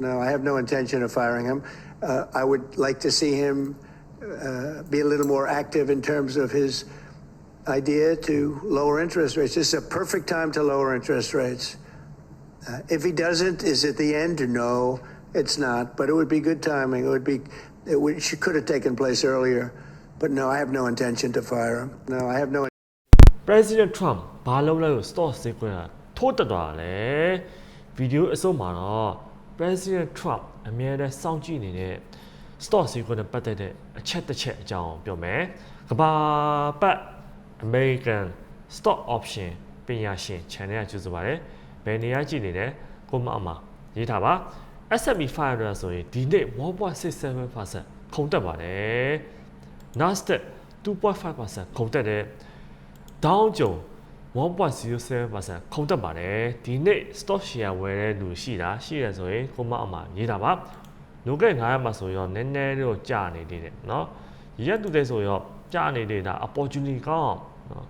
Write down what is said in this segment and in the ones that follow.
No, I have no intention of firing him. Uh, I would like to see him uh, be a little more active in terms of his idea to lower interest rates. This is a perfect time to lower interest rates. Uh, if he doesn't, is it the end? No, it's not. But it would be good timing. It would be. It would, she could have taken place earlier. But no, I have no intention to fire him. No, I have no. President Trump ဘာလုပ်လဲလို့ stock ဈေးကွက်ကထိုးတက်သွားတယ်ဗီဒီယိုအစုံမှာတော့ President Trump အမြဲတမ်းစောင့်ကြည့်နေတဲ့ stock ဈေးကွက်နဲ့ပတ်သက်တဲ့အချက်တစ်ချက်အကြောင်းပြောမယ်ကဘာပတ် American stock option ပညာရှင် channel ကကြိုဆိုပါတယ်ဘယ်နေရာကြည့်နေလဲကိုမအမရေးထားပါ S&P 500ဆိုရင်ဒီနေ့1.67%ခုန်တက်ပါတယ် Nasdaq 2.5%ခုန်တက်တယ်ဒေါင်းကျုံ 1.07%ခုန်တက်ပါတယ်ဒီနေ့ stock share ဝယ်တဲ့လူရှိတာရှိရဆိုရင်ကိုမအမရေးတာပါလိုခဲ့900မှာဆိုရောနည်းနည်းတော့ကြာနေသေးတယ်เนาะရက်တူတဲ့ဆိုရောကြာနေသေးတာ opportunity ကောင်းเนาะ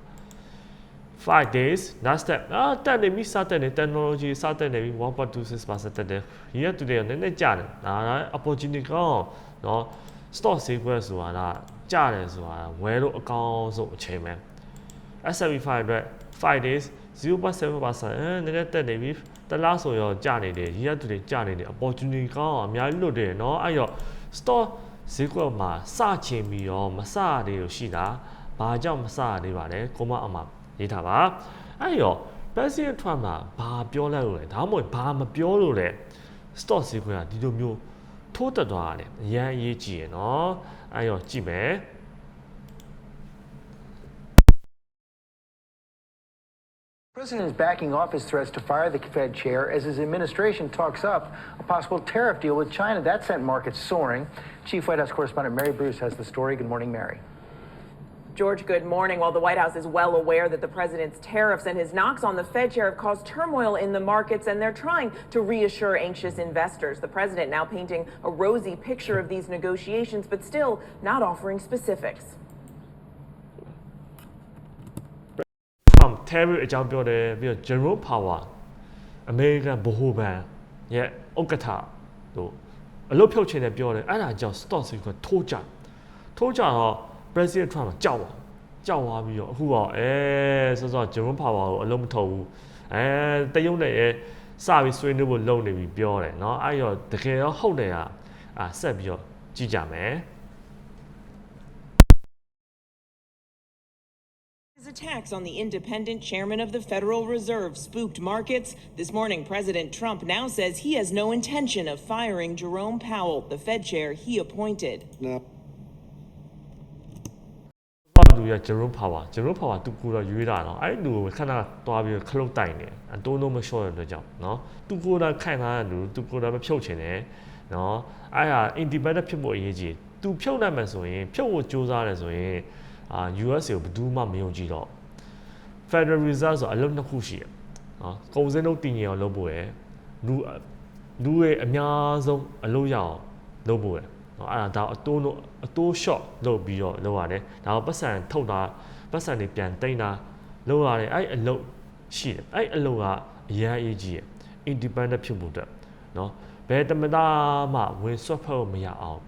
5 days Nasdaq အာတက်နေပြီစတက်နေ technology စတက်နေပြီ1.26%တက်တယ်ရက်တူတဲ့နည်းနည်းကြာတယ်ဒါက opportunity ကောင်းเนาะ stock ဈေးကွက်ဆိုတာကကြာတယ်ဆိုတာဝယ်လို့အကောင်းဆုံးအချိန်ပဲ S&P 500 5 days 0.7%အဲနည်းနည်းတက်နေပြီတလားဆိုရောကျနေတယ်ရက်တူတွေကျနေတယ် opportunity ကောင်းအများကြီးလွတ်တယ်เนาะအဲ့တော့ stock ဈေးကွက်မှာစချင်ပြီးရောမစရသေးလို့ရှိတာဘာကြောင့်မစရသေးပါလဲကိုမအမရေးထားပါအဲ့တော့ President Trump ကဘာပြောလိုက်လို့လဲဒါမှမဟုတ်ဘာမပြောလို့လဲ stock ဈေးကွက်ကဒီလိုမျိုးထိုးတက်သွားရတယ်အရန်အရေးကြီးရယ်เนาะအဲ့တော့ကြည့်မယ် president is backing off his threats to fire the Fed chair as his administration talks up a possible tariff deal with China. That sent markets soaring. Chief White House correspondent Mary Bruce has the story. Good morning, Mary. George, good morning. While the White House is well aware that the president's tariffs and his knocks on the Fed chair have caused turmoil in the markets, and they're trying to reassure anxious investors. The president now painting a rosy picture of these negotiations, but still not offering specifics. Trump tariff အကြောင်းပြောတယ်ပြီးတော့ Jerome Powell American ဗဟိုဘဏ်ရဲ့ဥက္ကဋ္ဌတို့အလုပ်ဖြုတ်ခြင်းနဲ့ပြောတယ်အဲ့ဒါကြောင့် stock ဈေးကထိုးကြထိုးကြတော့ President Trump ကကြောက်သွားကြောက်သွားပြီးတော့အခုတော့အဲစောစော Jerome Powell ကိုအလုပ်မထုတ်ဘူးအဲတရုတ်နဲ့ရဲ့စပြီးဆွေးနွေးဖို့လုပ်နေပြီပြောတယ်เนาะအဲ့တော့တကယ်တော့ဟုတ်တယ်ဟာအာဆက်ပြီးတော့ကြည့်ကြမယ် attacks on the independent chairman of the Federal Reserve spooked markets. This morning, President Trump now says he has no intention of firing Jerome Powell, the Fed chair he appointed. No. ဘာလူရဂျေရုံပါဝါဂျေရုံပါဝါသူကိုတော့ရွေးတာနော်အဲ့လူကိုခဏသွားပြီးခလုတ်တိုင်နေအတိုးလုံးမလျှော့တဲ့အတွက်ကြောင့်နော်သူကိုယ်တိုင်ခိုင်ထားတဲ့လူသူကိုယ်တိုင်မဖြုတ်ချင်တယ်နော်အဲ့ဟာ independent ဖြစ်ဖို့အရေးကြီးသူဖြုတ်နိုင်မှဆိုရင်ဖြုတ်ဖို့ကြိုးစားတယ်ဆိုရင် အာ US ကိုဘယ်သူမှမယုံကြည်တော့ Federal Reserve ဆိုအလုပ်နှစ်ခုရှိတယ်နော်ကုန်စည်နှုန်းတည်ငြိမ်အောင်လုပ်ဖို့ရယ်လူလူရဲ့အများဆုံးအလုပ်ရအောင်လုပ်ဖို့ရယ်နော်အဲ့ဒါဒါအတိုးလို့အတိုး short လုပ်ပြီးတော့လုပ်ရတယ်ဒါကိုပတ်စံထုတ်တာပတ်စံတွေပြန်တိမ့်တာလုပ်ရတယ်အဲ့အလုပ်ရှိတယ်အဲ့အလုပ်ကအရန်အရေးကြီးရယ် independent ဖြစ်ဖို့အတွက်နော်ဘယ်တမတာမှဝင်ဆွတ်ဖို့မရအောင်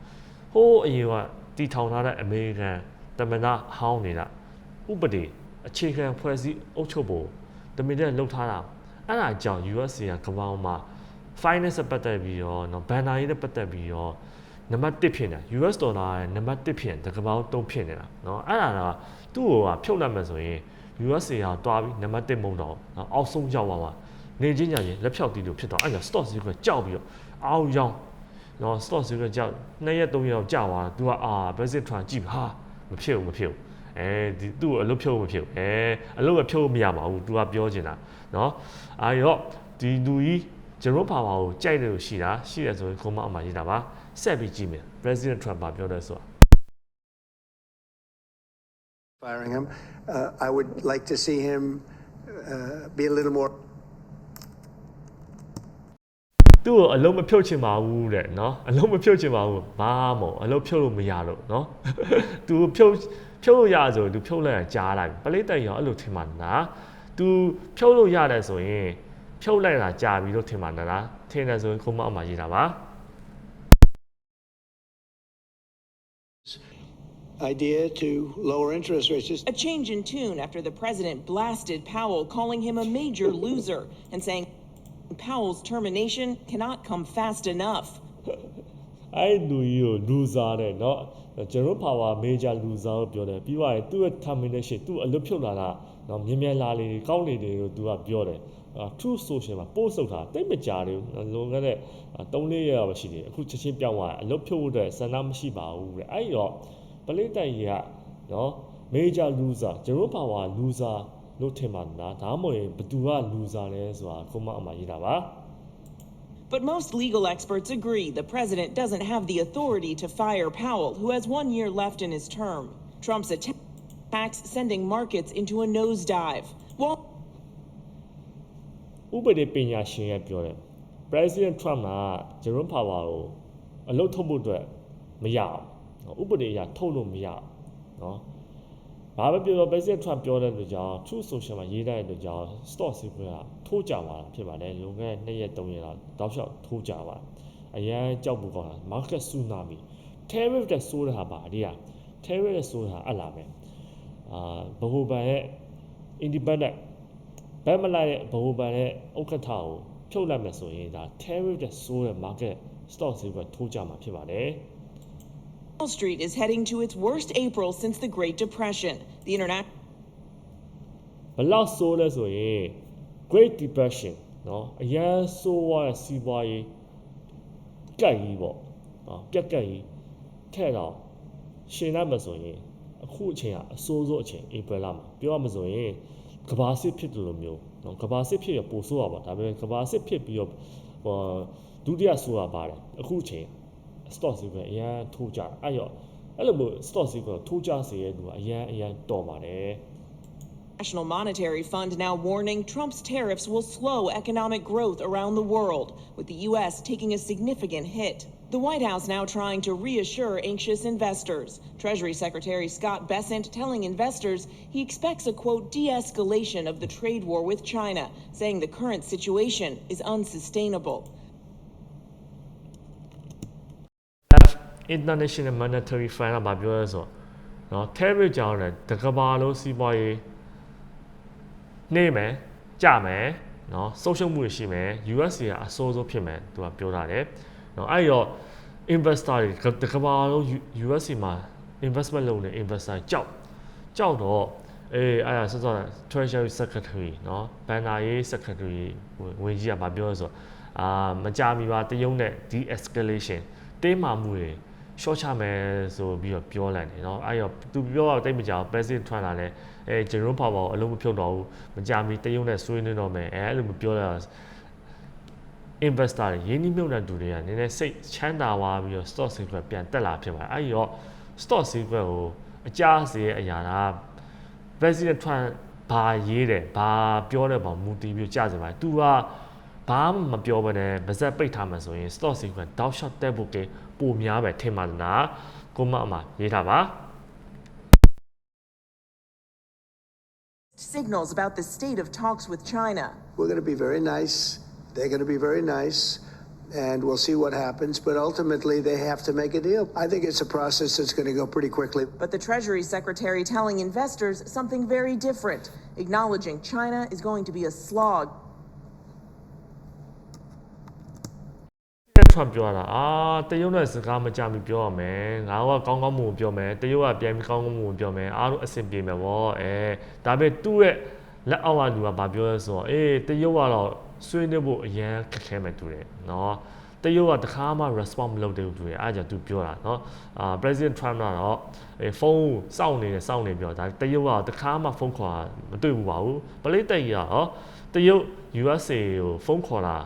ဟိုးအရင်ကတီထောင်ထားတဲ့အမေရိကန် တမနာဟောင်းနေတာဥပဒေအခြေခံဖွဲ့စည်းအုပ်ချုပ်ပုံတမင်တဲ့လှုပ်ထားတာအဲ့ဒါကြောင့် USA ကကမ္ဘာမှာ finance ပတ်သက်ပြီးတော့နော်ဘန်နာရေးနဲ့ပတ်သက်ပြီးတော့နံပါတ်1ဖြစ်နေတာ US ဒေါ်လာနံပါတ်1ဖြစ်တကမ္ဘာ3ဖြစ်နေတာနော်အဲ့ဒါကသူ့ကိုကဖြုတ်လိုက်မှဆိုရင် USA ကတွားပြီးနံပါတ်1မဟုတ်တော့နော်အောက်ဆုံးရောက်သွားမှာနေချင်းညာချင်းလက်ဖြောက်တီးလို့ဖြစ်တော့အဲ့ဒါ stock ဈေးကကြောက်ပြီးတော့အောက်ရောက်နော် stock ဈေးကကြောက်2ရက်3ရက်ကြောက်သွားတာ तू ကအာ basic trend ကြည့်ပါ မဖြစ်ဘူးမဖြစ်ဘူးအဲဒီသူ့ကိုအလုပ်ဖြုတ်မဖြစ်ဘူးအဲအလုပ်ကဖြုတ်မရပါဘူးသူကပြောချင်တာเนาะအာရောဒီလူကြီးဂျေရိုပါဝါကိုကြိုက်တယ်လို့ရှိတာရှိတယ်ဆိုရင်ခုမအမှရေးတာပါဆက်ပြီးကြည့်မယ် President Trump ပါပြောတယ်ဆိုတာ firing him. Uh, I would like to see him uh, be a little more သူ့ကိုအလုံးမဖြုတ်ချင်ပါဘူးတဲ့နော်အလုံးမဖြုတ်ချင်ပါဘူးဘာမှမဟုတ်အလုံးဖြုတ်လို့မရလို့နော်သူဖြုတ်ဖြုတ်လို့ရဆိုသူဖြုတ်လိုက်ရင်ကြားလိုက်ပလိတ်တိုင်ရောအဲ့လိုထင်မှလားသူဖြုတ်လို့ရတယ်ဆိုရင်ဖြုတ်လိုက်တာကြာပြီလို့ထင်ပါနဲ့လားထင်တယ်ဆိုရင်ခုမအမှရေးတာပါ idea to lower interest rates. Just A change in tune after the president blasted Powell, calling him a major loser and saying Powell's termination cannot come fast enough. အဲ့လူကြီးကို loser တဲ့เนาะကျွန်တော် power major loser လို့ပြောတယ်ပြီးသွားရင်သူ့ရဲ့ termination သူ့အလွတ်ဖြုတ်လာတာเนาะမြင်မြန်လာလေကောင်းလေတွေလို့သူကပြောတယ်အာ true social မှာ post လုပ်တာတိတ်မကြတယ်လွန်ခဲ့တဲ့3-4ရက်ပဲရှိတယ်အခုချက်ချင်းပြောင်းသွားတယ်အလွတ်ဖြုတ်ဖို့အတွက်စံနှမရှိပါဘူးတဲ့အဲ့တော့ပလိတိုက်ကြီးကเนาะ major loser ကျွန်တော် power loser လို့ထင်ပါလားဒါမှမဟုတ်ရင်ဘသူက loser လဲဆိုတာခုမှအမှရေးတာပါ But most legal experts agree the president doesn't have the authority to fire Powell, who has one year left in his term. Trump's attacks sending markets into a nosedive. Wall ဥပဒေပညာရှင်ရဲ့ပြောတယ် President Trump ကဂျေရွန်ပါဝါကိုအလုတ်ထုတ်ဖို့အတွက်မရအောင်ဥပဒေအရထုတ်လို့မရအောင်နော် ဘာပဲပြောပြော President Trump ပြောတဲ့အတွက်ကြောင့် True Social မှာရေးတဲ့အတွက်ကြောင့် stock စီးပွားကထိုးကြသွားတာဖြစ်ပါတယ်လွန်ခဲ့တဲ့2ရက်3ရက်လောက်တောက်လျှောက်ထိုးကြသွားအရန်ကြောက်ဖို့ကောင်းတာ market tsunami tariff တဲ့ဆိုးတဲ့ဟာပါအဒီက tariff တဲ့ဆိုးတဲ့ဟာအလားပဲအာဘဟိုဘန်ရဲ့ independent ဘက်မလိုက်တဲ့ဘိုးဘန်ရဲ့ဥက္ကဋ္ဌကိုဖြုတ်လိုက်မယ်ဆိုရင်ဒါ tariff တဲ့ဆိုးတဲ့ market stock ဈေးကထိုးကြမှာဖြစ်ပါတယ် Street is heading to its worst April since the Great Depression. The international ဘလောက်ဆိုးလဲဆိုရင် Great Depression เนาะအရန်ဆိုးသွားတဲ့စီးပွားရေးကြက်ကြီးပေါ့เนาะပြက်ကက်ကြီးထဲ့တော့ရှင်လိုက်မှာဆိုရင်အခုအချိန်ကအဆိုးဆုံးအချိန် April လမှာပြောရမှာဆိုရင်ကဘာစစ်ဖြစ်တယ်လို့မျိုးเนาะကဘာစစ်ဖြစ်ရပိုဆိုးရပါဒါပေမဲ့ကဘာစစ်ဖြစ်ပြီးတော့ဟောဒုတိယဆိုးရပါတယ်အခုအချိန် stock ဈေးကအရန်ထိုးကြအဲ့ရောအဲ့လိုမျိုး stock ဈေးကထိုးကြစေတဲ့လူကအရန်အရန်တော်ပါတယ် National Monetary Fund now warning Trump's tariffs will slow economic growth around the world, with the U.S. taking a significant hit. The White House now trying to reassure anxious investors. Treasury Secretary Scott Bessent telling investors he expects a quote de escalation of the trade war with China, saying the current situation is unsustainable. International Monetary Fund ကဘာပြောလဲဆိုတော့เนาะ tariff ကြောင့်လည်းတကဘာလုံးစီးပွားရေးနှေးမယ်ကြမယ်เนาะဆုံးရှုံးမှုတွေရှိမယ် USC ကအစိုးဆုံးဖြစ်မယ်သူကပြောထားတယ်เนาะအဲ့တော့ investor တွေတကဘာလုံး USC မှာ investment လုပ်နေ investor ကြောက်ကြောက်တော့အေးအဲ့ဒါစောစော Treasury Secretary เนาะဘန်နာရေး Secretary ဝင်ကြီးကဗာပြောလို့ဆိုတော့အာမကြမီပါတရုံနဲ့ de-escalation တင်းမာမှုတွေ short ချမယ်ဆိုပြီးတော့ပြောလိုက်တယ်เนาะအဲ့တော့သူပြောတော့တိတ်မကြောက် president ထွက်လာလဲအဲဂျေရွန်ပါပါကိုအလုံးမဖြုတ်တော့ဘူးမကြမီတရုံနဲ့ဆွေးနွေးတော့မယ်အဲအဲ့လိုမပြောတော့ investor တွေရင်းနှီးမြှုပ်နှံသူတွေကနည်းနည်းစိတ်ချမ်းသာသွားပြီးတော့ stock ဈေးကွက်ပြန်တက်လာဖြစ်ပါတယ်အဲ့ဒီတော့ stock ဈေးကွက်ကိုအကြစေရဲ့အရာက president Trump ဘာရေးတယ်ဘာပြောတဲ့ပုံမူတည်ပြီးကြစေပါတယ်သူက ဘာမှမပြောဘဲနဲ့ဗဇက်ပိတ်ထားမှဆိုရင် stock ဈေးကွက်တောက်လျှောက်တက်ဖို့ကပိုများပဲထင်ပါလားကိုမအမရေးထားပါ Signals about the state of talks with China. we're going to be very nice. They're going to be very nice. And we'll see what happens. But ultimately, they have to make a deal. I think it's a process that's going to go pretty quickly. But the Treasury Secretary telling investors something very different, acknowledging China is going to be a slog. Trump ပြောတာအာတရုတ်နဲ့စကားမကြမီပြောရမယ်ငါကကောင်းကောင်းမွန်ပြောမယ်တရုတ်ကပြန်ပြီးကောင်းကောင်းမွန်ပြောမယ်အားလုံးအဆင်ပြေမယ်ဗောအဲဒါပေမဲ့သူ့ရဲ့လက်အောက်ကလူကဘာပြောလဲဆိုတော့အေးတရုတ်ကတော့ဆွေးနွေးဖို့အရန်ခက်ခဲမယ်တူတယ်နော်တရုတ်ကတခါမှ response မလုပ်သေးဘူးတူတယ်အားကြောင့်သူပြောတာနော်အာ President Trump ကတော့အေးဖုန်းစောင့်နေတယ်စောင့်နေပြောဒါတရုတ်ကတခါမှဖုန်းခေါ်မတွေ့ဘူးပါဘူးပလိတ်တိတ်ရောတရုတ် USA ကိုဖုန်းခေါ်တာ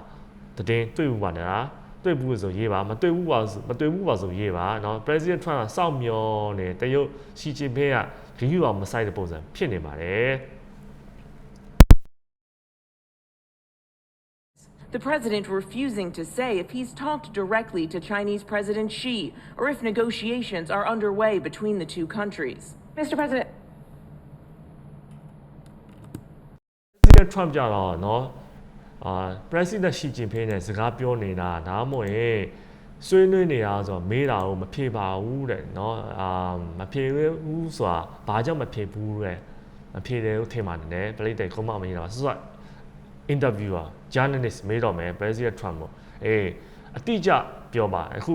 တည်င်းတွေ့ဘူးပါနဲ့လား တွေ့ဘူးဆိုရေးပါမတွေ့ဘူးပါဆိုမတွေ့ဘူးပါဆိုရေးပါเนาะ President Trump ကစောင့်မျောနေတရုတ်ရှီဂျင်ပင်းကဂရီးပါမဆိုင်တဲ့ပုံစံဖြစ်နေပါတယ် The president refusing to say if he's talked directly to Chinese President Xi or if negotiations are underway between the two countries. Mr. President, President Trump ကြတော့เนาะ အာ president ရှီကျင်ဖင်းနဲ့စကားပြောနေတာဒါမှမဟုတ်ရင်ဆွေးနွေးနေတာဆိုတော့မေးတာကိုမဖြေပါဘူးတဲ့เนาะအာမဖြေဘူးဆိုတာဘာကြောင့်မဖြေဘူးတဲ့မဖြေတယ်လို့ထင်ပါတယ်နဲ့ပြိတ္တိကုမမင်းတာပါဆိုတော့ interviewer journalist မေးတော့မယ် president Trump ကိုအေးအတိအကျပြောပါအခု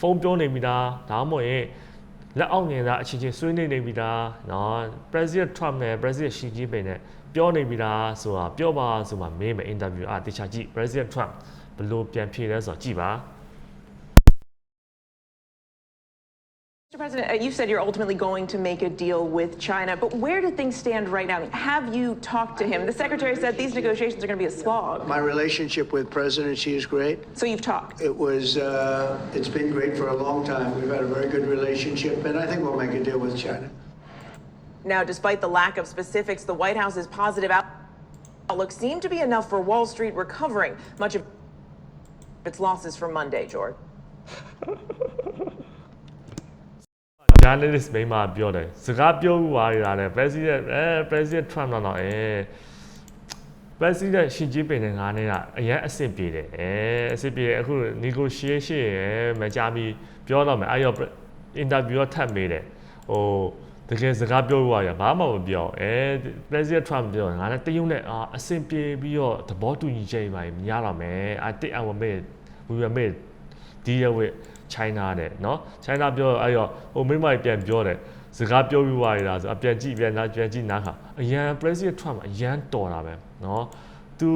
ဖုန်းပြောနေပြီလားဒါမှမဟုတ်ရင်လက်အောက်နေတာအချင်းချင်းဆွေးနွေးနေပြီလားเนาะ president Trump နဲ့ president Xi Jinping နဲ့ ပြောနေပြီလားဆိုတာပြောပါဆိုမှမေးမယ် interview อ่ะတခြားကြည့် president Trump ဘယ်လိုပြန်ဖြေလဲဆိုတော့ကြည့်ပါ Mr. President, uh, you said you're ultimately going to make a deal with China, but where do things stand right now? Have you talked to him? The secretary said these negotiations are going to be a slog. My relationship with President Xi is great. So you've talked. It was, uh, it's been great for a long time. We've had a very good relationship, and I think we'll make a deal with China. Now, despite the lack of specifics, the White House's positive outlook seemed to be enough for Wall Street recovering much of its losses from Monday, George. journalist မိန်းမပြောတယ်စကားပြောဥပါရတာလေ president အဲ president Trump တော့တော့အဲ president ရှီဂျီပင်နဲ့ငါနဲ့ကအရင်အဆင်ပြေတယ်အဲအဆင်ပြေတယ်အခု negotiation ရယ်မကြမီပြောတော့မယ်အဲ့ရော interview တော့ထပ်မေးတယ်ဟို တကယ်စကားပြောဥပါရဘာမှမပြောအဲ president Trump ပြောတယ်ငါနဲ့တရုတ်နဲ့အာအဆင်ပြေပြီးတော့သဘောတူညီချက်ပါမရတော့မယ် I think I will make we will make deal with China တဲ့เนาะ China ပြောအဲ့ရောဟိုမိမကြီးပြန်ပြောတယ်စကားပြောပြီးွားရတာဆိုအပြန်ကြည့်ပြန်နာပြန်ကြည့်နားခါအရန် President Trump အရန်တော်တာပဲเนาะ तू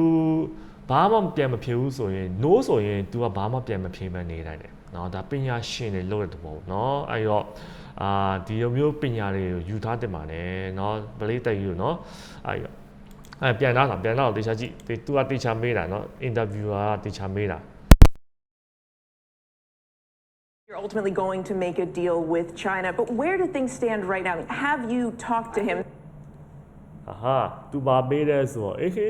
ဘာမှပြန်မဖြစ်ဘူးဆိုရင် no ဆိုရင် तू ကဘာမှပြန်မဖြစ်မနေနိုင်တယ်เนาะဒါပညာရှင်တွေလုပ်တဲ့တဘောเนาะအဲ့ရော အာဒီလိုမျိုးပညာတွေကိုယူထားတင်ပါတယ်เนาะဗလေးတက်ယူเนาะအဲ့ရောအဲ့ပြန်လာတာပြန်လာတော့တေချာကြည့် तू ကတေချာမေးတာเนาะ interviewer ကတေချာမေးတာ You're ultimately going to make a deal with China, but where do things stand right now? Have you talked to him? အဟာသူပါပေးတယ်ဆိုတော့အေးခေ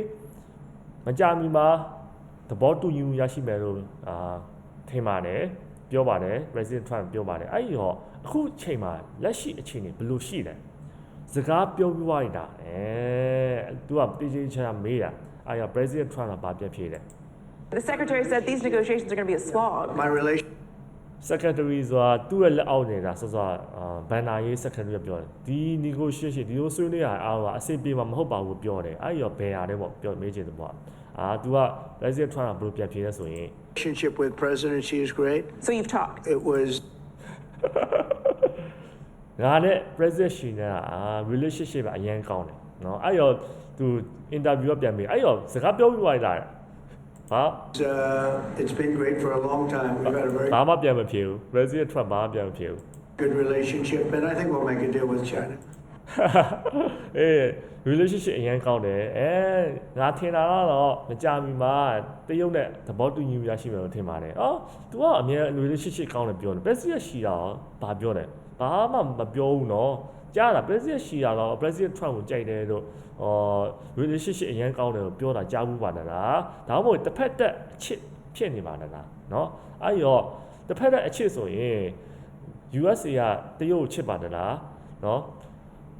မကြမီမှာသဘောတူညီမှုရရှိမယ်လို့အာထင်ပါတယ် ပြောပါတယ် President Trump ပြောပါတယ်အဲ့ဒီတော့အခုချိန်မှာလက်ရှိအခြေအနေဘယ်လိုရှိလဲစကားပြောပြီးွားနေတာအဲသူကတေးသေးချာမေးတာအဲ့ရ President Trump ကဘာပြဖြေလဲ The secretary said these negotiations are going to be a slog. My relation. secretary ဆိုတာသူ့ရဲ့လက်အောက်နေတာစောစောဘန်နာရေး secretary ကပြောတယ်ဒီ negotiation ဒီလိုဆွေးနွေးရအားကအဆင်ပြေမှာမဟုတ်ပါဘူးပြောတယ်အဲ့ရောဘယ်ဟာလဲပေါ့ပြောမေးချင်တယ်ပေါ့ အာ तू က president Trump ကဘယ်လိုပြန်ဖြေလဲဆိုရင် relationship with President Xi is great. So you've talked. It was ငါနဲ့ president ရှင်နဲ့အာ relationship အရင်ကောင်းတယ်နော်အဲ့ရော तू interview ကပြန်မေးအဲ့ရောစကားပြောပြီးသွားတာဟာ uh, it's been great for a long time. We've had a very ဘာမှပြန်မဖြေဘူး president Trump ဘာမှပြန်မဖြေဘူး good relationship, and I think we'll make a deal with China. အေး relationship အရင်ကောင်းတယ်အဲငါထင်တာကတော့မကြမီမှာတရုတ်နဲ့သဘောတူညီမှုရရှိမယ်လို့ထင်ပါတယ်။အော် तू ကအမြဲ relationship ကောင်းတယ်ပြောတယ် president ရှိတာရောဘာပြောတယ်ဘာမှမပြောဘူးနော်ကြားတာ president ရှိတာတော့ president Trump ကိုကြိုက်တယ်လို့ဟော relationship အရင်ကောင်းတယ်လို့ပြောတာကြားဘူးပါလားဒါမှမဟုတ်တစ်ဖက်သက်အချစ်ဖြစ်နေပါလားနော်အဲ့ရောတစ်ဖက်သက်အချစ်ဆိုရင် USA ကတရုတ်ကိုချစ်ပါတယ်လားနော်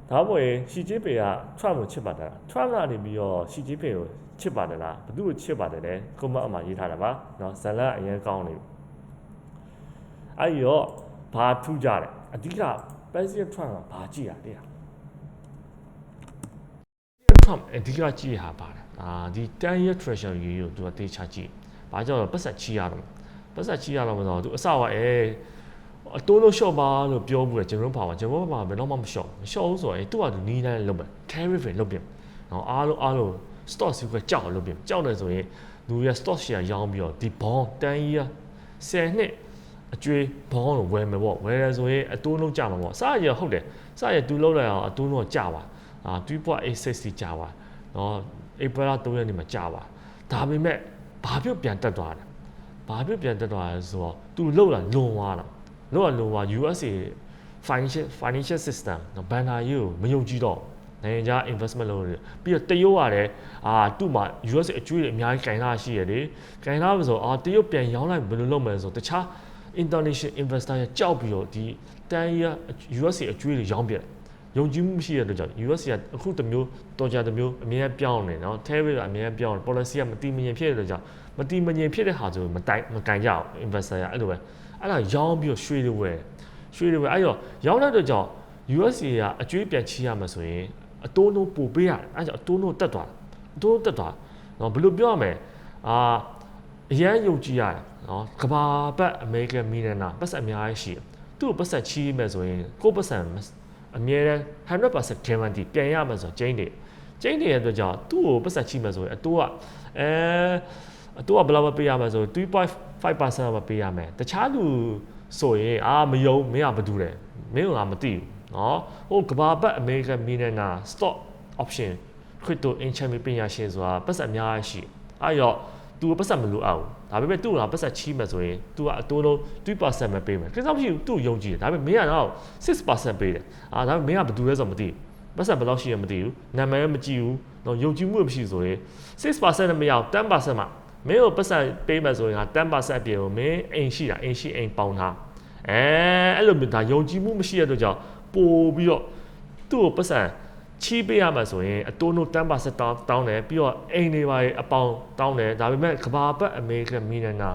ဒါမှမဟုတ်ရှီကျင်းပင်က Trump ကိုချစ်ပါတယ်လား Trump ကနေပြီးတော့ရှီကျင်းပင်ကိုချစ်ပါတယ်လားဘယ်သူ့ကိုချစ်ပါတယ်လဲကွန်မန့်အမှာရေးထားတာပါနော်ဇလန်အရင်ကောင်းနေအဲ့ဒီတော့ဘာထူးကြတယ်အဓိက President Trump ကဘာကြည့်ရလဲ Trump အဓိကကြည့်ရတာပါတယ်အာဒီ10 year treasury ကိုသူကတေချာကြည့်ဘာကြောင့်လဲပတ်ဆက်ချီရတော့ပတ်ဆက်ချီရတော့မဆိုသူအစကအဲ အတိုးလို့ short ပါလို့ပြောမှုတယ်ကျွန်တော်တို့ပါပါကျွန်တော်တို့ပါဘယ်တော့မှမ short မ short ဘူးဆိုရင်သူကသူနီးတိုင်းလုပ်မယ် tariff တွေလုပ်ပြင်နော်အားလုံးအားလုံး stock စီကကြောက်လုပ်ပြင်ကြောက်တယ်ဆိုရင်လူရ stock share ရောင်းပြီးတော့ဒီ bond 10 year 10နှစ်အကျွေးဘောင်းကိုဝယ်မယ်ပေါ့ဝယ်ရဆိုရင်အတိုးလုံးကြမှာပေါ့စရဟုတ်တယ်စရတူလုံးလိုက်အောင်အတိုးလုံးကြပါအာ3.860ကြပါနော်ဧပြီလ3ရက်နေ့မှာကြပါဒါပေမဲ့ဘာဖြစ်ပြန်တက်သွားတယ်ဘာဖြစ်ပြန်တက်သွားလဲဆိုတော့သူလှုပ်လာလွန်သွားတာ လှုပ်လာလွန်သွား USA financial financial system နော်ဘန်နာရေးကိုမယုံကြည်တော့နိုင်ငံခြား investment လုပ်တယ်ပြီးတော့တရုတ်ရတယ်အာသူ့မှာ US အကျွေးတွေအများကြီးကင်လာရှိရလေကင်လာပြီဆိုအာတရုတ်ပြန်ရောင်းလိုက်ဘယ်လိုလုပ်မလဲဆိုတခြား international investor ရကြောက်ပြီးတော့ဒီ10 year USA အကျွေးတွေရောင်းပြတယ်ယုံကြည်မှုမရှိတဲ့အတွက်ကြောင့် US ကအခုတစ်မျိုးတော်ကြတစ်မျိုးအမြဲပြောင်းနေနော် tariff ကအမြဲပြောင်းနေ policy ကမတိမငြိမ်ဖြစ်တဲ့အတွက်ကြောင့်မတိမငြိမ်ဖြစ်တဲ့ဟာဆိုမတိုင်မကန်ကြအောင် investor ကအဲ့လိုပဲ အဲ့ဒါရောင်းပြီးတော့ရွှေတွေဝယ်ရွှေတွေဝယ်အဲ့တော့ရောင်းတဲ့အတွက်ကြောင့် USA ကအကျွေးပြန်ချီရမှာဆိုရင်အတိုးနှုန်းပိုပေးရတယ်အဲ့ကြောင့်အတိုးနှုန်းတက်သွားတယ်အတိုးနှုန်းတက်သွားနော်ဘယ်လိုပြောရမလဲအာအရန်ယုံကြည်ရတယ်နော်ကဘာပတ်အမေရိကန်မီလီယံနာပတ်စံအများကြီးရှိတယ်သူ့ကိုပတ်စံချီးမယ်ဆိုရင်ကိုယ့်ပတ်စံအမြဲတမ်း100% guarantee ပြန်ရမယ်ဆိုတော့ကျင်းတယ်ကျင်းတဲ့အတွက်ကြောင့်သူ့ကိုပတ်စံချီးမယ်ဆိုရင်အတိုးကအဲအတိုးကဘယ်လောက်ပဲပေးရမယ်ဆို3.5% ပဲပေးရမယ်တခြားလူဆိုရင်အာမယုံမင်းကဘာတူတယ်မင်းကငါမသိဘူးနော်ဟိုကဘာပတ်အမေရိကန်မီလီယံနာ stock option crypto income ပညာရှင်ဆိုတာပတ်စံအများကြီးရှိအဲ့တော့ तू ပတ်စံမလိုအောင်ဒါပေမဲ့ तू ကပတ်စံချီးမယ်ဆိုရင် तू ကအတိုးလုံး3%ပဲပေးမယ်ကိစ္စမရှိဘူး तू ယုံကြည်တယ်ဒါပေမဲ့မင်းကတော့6%ပေးတယ်အာဒါပေမဲ့မင်းကဘာတူလဲဆိုတော့မသိဘူးပတ်စံဘယ်လောက်ရှိရမသိဘူးနာမည်လည်းမကြည့်ဘူးတော့ယုံကြည်မှုမရှိဆိုရင်6%နဲ့မရအောင်10%မှ မင်းကိုပတ်စံပေးမယ်ဆိုရင်က10%အပြင်ကိုမင်းအိမ်ရှိတာအိမ်ရှိအိမ်ပေါင်းထားအဲအဲ့လိုမျိုးဒါယုံကြည်မှုမရှိတဲ့အတွက်ကြောင့်ပို့ပြီးတော့သူ့ကိုပတ်စံချီးပေးရမှာဆိုရင်အတိုးနှုတ်10%တောင်းတောင်းတယ်ပြီးတော့အိမ်တွေပါအပေါင်းတောင်းတယ်ဒါပေမဲ့ကဘာပတ်အမေရိကန်မီလီယံနာ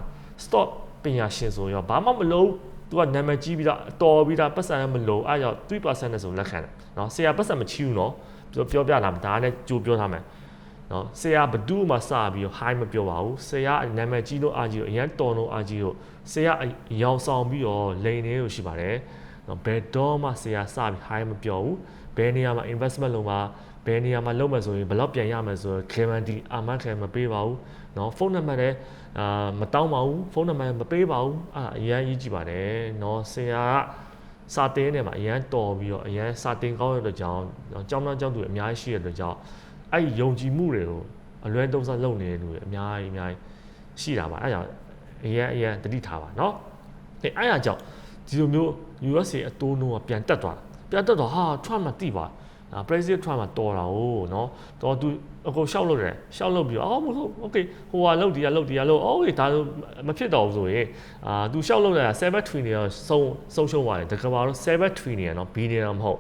stock ပညာရှင်ဆိုရောဘာမှမလုပ်သူကနာမည်ကြီးပြီးတော့တော်ပြီးသားပတ်စံလည်းမလို့အဲ့ကြောင့်3%နဲ့ဆိုလက်ခံတယ်နော်ဆရာပတ်စံမချီဘူးနော်ပြောပြောပြလာမှာဒါနဲ့ကြိုးပြောထားမယ် နော်ဆရာဘဒူးမှစပြီးတော့ high မပြောပါဘူးဆရာနာမည်ကြီးလို့အာကြီးကိုအရန်တော်တော်အာကြီးကိုဆရာရောင်ဆောင်ပြီးတော့လိန်နေလို့ရှိပါတယ်နော်ဘယ်တော့မှဆရာစပြီး high မပြောဘူးဘယ်နေရာမှာ investment လုပ်မှာဘယ်နေရာမှာလုပ်မယ်ဆိုရင်ဘယ်တော့ပြန်ရမယ်ဆိုတော့ guarantee အာမခံမပေးပါဘူးနော်ဖုန်းနံပါတ်လည်းအာမတောင်းပါဘူးဖုန်းနံပါတ်မပေးပါဘူးအာအရန်ရေးကြည့်ပါတယ်နော်ဆရာကစာတင်းထဲမှာအရန်တော်ပြီးတော့အရန်စာတင်းကောင်းရတဲ့အတွက်ကြောင့်ကျောင်းသားကျောင်းသူအများကြီးရှိရတဲ့အတွက်ကြောင့် အဲ့ဒီယုံကြည်မှုတွေကိုအလွဲသုံးစားလုပ်နေတဲ့လူတွေအများကြီးအများကြီးရှိတာပါအဲ့ကြောင့်အရန်အရန်တတိထားပါเนาะအဲ့အဲ့အကြောင့်ဒီလိုမျိုး USA အတိုးနှုန်းကပြန်တက်သွားပြန်တက်တော့ဟာ Trump မတိပါအာ president Trump မှာတော်တာ哦เนาะတော့သူအကုန်ရှောက်လို့တယ်ရှောက်လို့ပြီးတော့အော်မဟုတ် okay ဟိုဟာလုတ်ဒီကလုတ်ဒီကလုတ်အော်ဝေးဒါဆိုမဖြစ်တော့ဘူးဆိုရင်အာသူရှောက်လို့တယ်7 trillion ဆုံးဆုံးရှုံးသွားတယ်တကဘာတော့7 trillion เนาะ billion မဟုတ်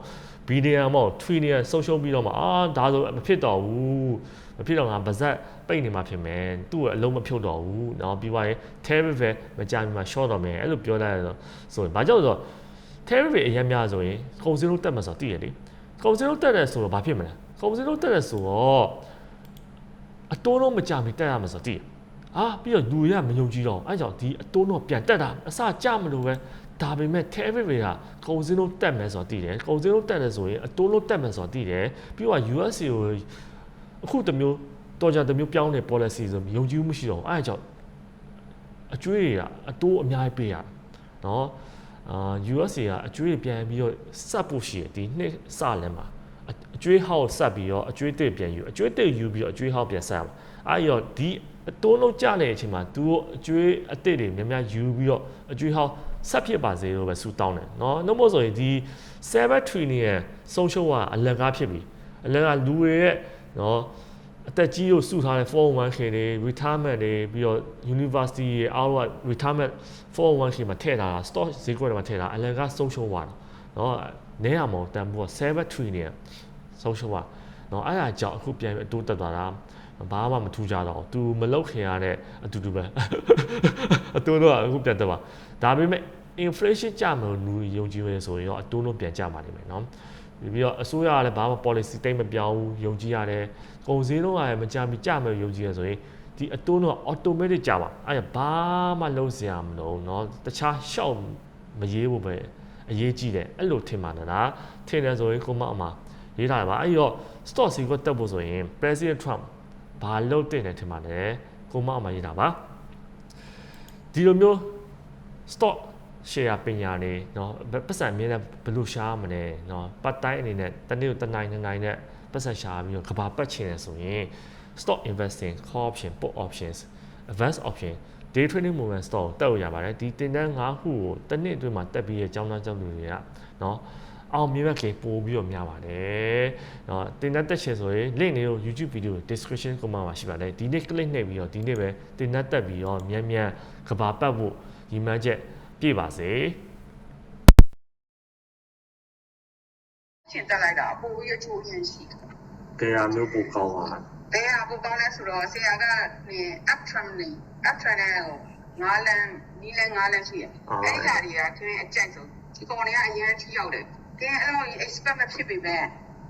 ဘီလီယံမောက်ထရီလီယံဆုံးရှုံးပြီးတော့မှအာဒါဆိုမဖြစ်တော့ဘူးမဖြစ်တော့ငါပါဇက်ပိတ်နေမှာဖြစ်မယ်သူ့အလုံးမဖြုတ်တော့ဘူးနော်ပြီးွားရင် terrible မကြမီမှာ short တော့မယ်အဲ့လိုပြောလိုက်တော့ဆိုရင်ဘာကြောင့်ဆိုတော့ terrible အရင်များဆိုရင်ကုန်စင်းလုံးတက်မှာဆိုတော့သိရလေကုန်စင်းလုံးတက်တယ်ဆိုတော့ဘာဖြစ်မလဲကုန်စင်းလုံးတက်တယ်ဆိုတော့အတိုးတော့မကြမီတက်ရမှာဆိုတော့သိရအာပြီးတော့လူရမယုံကြည်တော့အဲကြောင့်ဒီအတိုးတော့ပြန်တက်တာအစကြမလို့ပဲ ဒါပေမဲ့ tariff တွေကကုန်စည်နှုန်းတက်မယ်ဆိုတော့သိတယ်ကုန်စည်နှုန်းတက်တယ်ဆိုရင်အတိုးလုံးတက်မယ်ဆိုတော့သိတယ်ပြီးတော့ USA ကိုအခုတစ်မျိုးတော်ကြတစ်မျိုးပြောင်းတဲ့ policy ဆိုယုံကြည်မှုမရှိတော့ဘူးအဲ့ဒါကြောင့်အကျွေးတွေကအတိုးအများကြီးပေးရတာနော်အာ USA ကအကျွေးတွေပြန်ပြီးတော့စပ်ဖို့ရှိတယ်ဒီနှစ်စလင်းမှာအအကျွေးဟောက်ဆက်ပြီးတော့အကျွေးတစ်ပြန်ယူအကျွေးတစ်ယူပြီးတော့အကျွေးဟောက်ပြန်ဆက်ရမှာအဲ့တော့ဒီအတိုးလုံးကြနေတဲ့အချိန်မှာသူတို့အကျွေးအတစ်တွေများများယူပြီးတော့အကျွေးဟောက် ဆက်ဖြစ်ပါစေလို့ပဲဆူတောင်းတယ်เนาะနှုတ်မို့ဆိုရင်ဒီ7 trillion ဆုံးရှုံးကအလကားဖြစ်ပြီအလကားလူတွေရဲ့เนาะအသက်ကြီးကိုစုထားတဲ့ 401k တွေ retirement တွေပြီးတော့ university တွေအားလုံးက retirement 401k မှာထည့်ထားတာ stock ဈေးကွက်ထဲမှာထည့်ထားအလကားဆုံးရှုံးသွားတာเนาะနဲရမောင်တန်ဖိုးက7 trillion ဆုံးရှုံးသွား เนาะအဲ့ဒါကြောင့်အခုပြန်ပြီးအတိုးတက်သွားတာဘာမှမထူးကြတော့သူမလောက်ခင်ရတဲ့အတူတူပဲအတိုးတော့အခုပြန်တက်ပါဒါပေမဲ့ inflation ကြမလို့လူယုံကြည်ရဆိုရင်တော့အတိုးလုံးပြန်ကြပါလိမ့်မယ်เนาะပြီးတော့အစိုးရကလည်းဘာမှ policy တိတ်မပြောင်းဘူးယုံကြည်ရတယ်ကုန်စည်လုံးကလည်းမကြမီကြမယ်ယုံကြည်ရဆိုရင်ဒီအတိုးတော့ automatic ကြပါအဲ့ဒါဘာမှလုံးစရာမလိုเนาะတခြားရှောက်မရေးဘူးပဲအရေးကြီးတယ်အဲ့လိုထင်ပါနဲ့လားထင်တယ်ဆိုရင်ကိုမအမ ရေးထားပါအဲ့တော့ stock စီကိုတက်ဖို့ဆိုရင် president trump ဘာလုပ်တင်တယ်ထင်ပါနဲ့ကိုမအမရေးတာပါဒီလိုမျိုး stock share ပညာတွေเนาะပတ်စံမြင်တဲ့ဘယ်လိုရှားမလဲเนาะပတ်တိုင်းအနေနဲ့တနေ့ကိုတစ်နိုင်နှစ်နိုင်နဲ့ပတ်စံရှာပြီးတော့ကဘာပတ်ချင်တယ်ဆိုရင် stock investing call option put options advanced option day trading movement stock ကိုတက်လို့ရပါတယ်ဒီတင်တန်း၅ခုကိုတစ်နှစ်အတွင်းမှာတက်ပြီးရဲ့အကြောင်းသားကြောင့်လူတွေကเนาะ အောင်မြင်မဲ့ကလေးပို့ပြီးတော့များပါတယ်။နော်တင်တဲ့တက်ရှင်ဆိုရင် link လေးကို YouTube video description ကမှာရှိပါတယ်။ဒီနေ့ click နှိပ်ပြီးတော့ဒီနေ့ပဲတင်တဲ့တက်ပြီးတော့မြန်မြန်ကဘာပတ်ဖို့ရည်မှန်းချက်ပြည့်ပါစေ။ရှင်တက်လိုက်တာပိုပြီးအချိုးရင်ရှိတယ်။တရားမျိုးပိုကောင်းပါလား။တရားပိုကောင်းလဲဆိုတော့ဆရာကနေ up training up training ကိုငါးလမ်းနီးလမ်းငါးလမ်းရှိရ။အဲဒီဟာတွေကခင်းအကြိုက်ဆုံးဒီကောင်တွေကအရင်ထိရောက်တယ် ကဲအဲ့လို expect မဖြစ်ပေမဲ့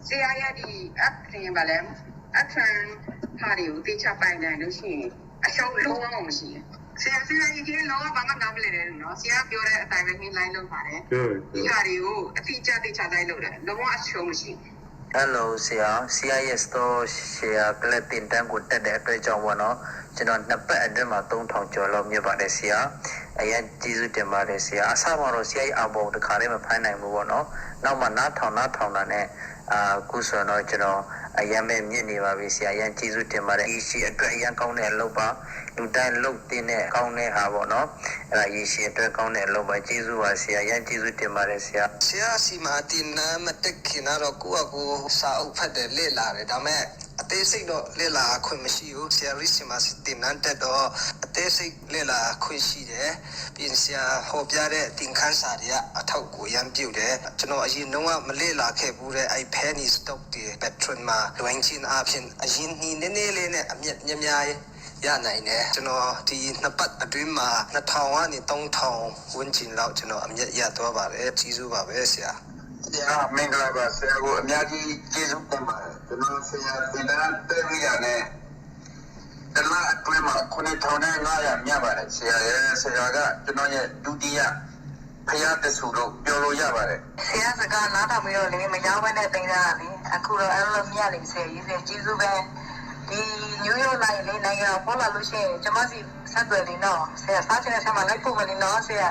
ဆရာရဲ့ဒီ up tram ပါလဲ up tram ဟာတွေကိုတေချပိုင်နိုင်လို့ရှိရင်အရှုံးလုံးဝမရှိဘူး။ဆရာဆရာကြီးကလုံးဝဘာမှနားမလည်တယ်နော်ဆရာပြောတဲ့အတိုင်းပဲ line လုပ်ပါတယ်ကဲဒီဟာတွေကိုအတိအကျတိကျတိုင်းလုပ်တယ်လုံးဝအရှုံးမရှိဘူး Hello ဆရာ CIS store share ကလပ်တင်တန်းကိုတက်တဲ့အတွက်ကြောင့်ပေါ့နော် ကျွန်တော်နှစ်ပတ်အတွင်းမှာ3000ကျော်လောက်မြတ်ပါတယ်ဆရာအရင်ကျေးဇူးတင်ပါတယ်ဆရာအစမှာတော့ဆရာကြီးအဘောတခါလေးမဖိုင်းနိုင်ဘူးပေါ့နော်နောက်မှနားထောင်နားထောင်တာနဲ့အာခုဆိုတော့ကျွန်တော်အရင်ပဲမြင့်နေပါပြီဆရာအရင်ကျေးဇူးတင်ပါတယ်ဒီရှိအတွက်အရင်ကောင်းတဲ့အလုပ်ပါလူတိုင်းလုပ်တင်တဲ့ကောင်းတဲ့ဟာပေါ့နော်အဲ့ဒါရေရှိအတွက်ကောင်းတဲ့အလုပ်ပါကျေးဇူးပါဆရာအရင်ကျေးဇူးတင်ပါတယ်ဆရာဆရာစီမာတင်နာမတက်ခင်တော့ကိုယ့်အကိုစာအုပ်ဖတ်တယ်လေ့လာတယ်ဒါပေမဲ့အ သေးစိတ်တော့လေ့လာခွင့်မရှိဘူးဆရာရီစီမာတင်နန်းတက်တော့အသေးစိတ်လေ့လာခွင့်ရှိတယ်ပြင်ဆရာဟောပြတဲ့တင်ခန်းစာတွေကအထောက်ကိုရမ်းပြုတ်တယ်ကျွန်တော်အရင်တော့မလေ့လာခဲ့ဘူးတဲ့အဲ့ penny stock တွေ patron မှာလွင်ချင်းအဖြစ်အရင်နီးနေနေလေးနဲ့အမြက်များများရနိုင်တယ်ကျွန်တော်ဒီနှစ်ပတ်အတွင်းမှာ2000ကနေ3000ဝန်းကျင်လောက်ကျွန်တော်အမြက်ရသွားပါတယ်ကြီးစုပါပဲဆရာ ဆရာမင်္ဂလာပါဆရာကိုအများကြီးကျေးဇူးတင်ပါတယ်ကျွန်တော်ဆရာဒီလန်တက်ရရနဲ့တလားအတွင်းမှာ9500မြတ်ပါတယ်ဆရာရဲ့ဆရာကကျွန်တော်ရဲ့ဒုတိယဖယားတဆူလို့ပြောလို့ရပါတယ်ဆရာစကားနားထောင်ပြီးတော့လေမရောက်ဘဲနဲ့တင်ကြတာလေအခုတော့အဲ့လိုမြတ်နေဆရာကြီးဆရာကျေးဇူးပဲဒီညိုးရိုးလိုက်လေနိုင်ငံပေါ်လာလို့ရှိရင်ကျွန်မစီဆက်သွယ်နေတော့ဆရာစားချင်တဲ့ဆက်မှာလိုက်ဖို့မနေတော့ဆရာ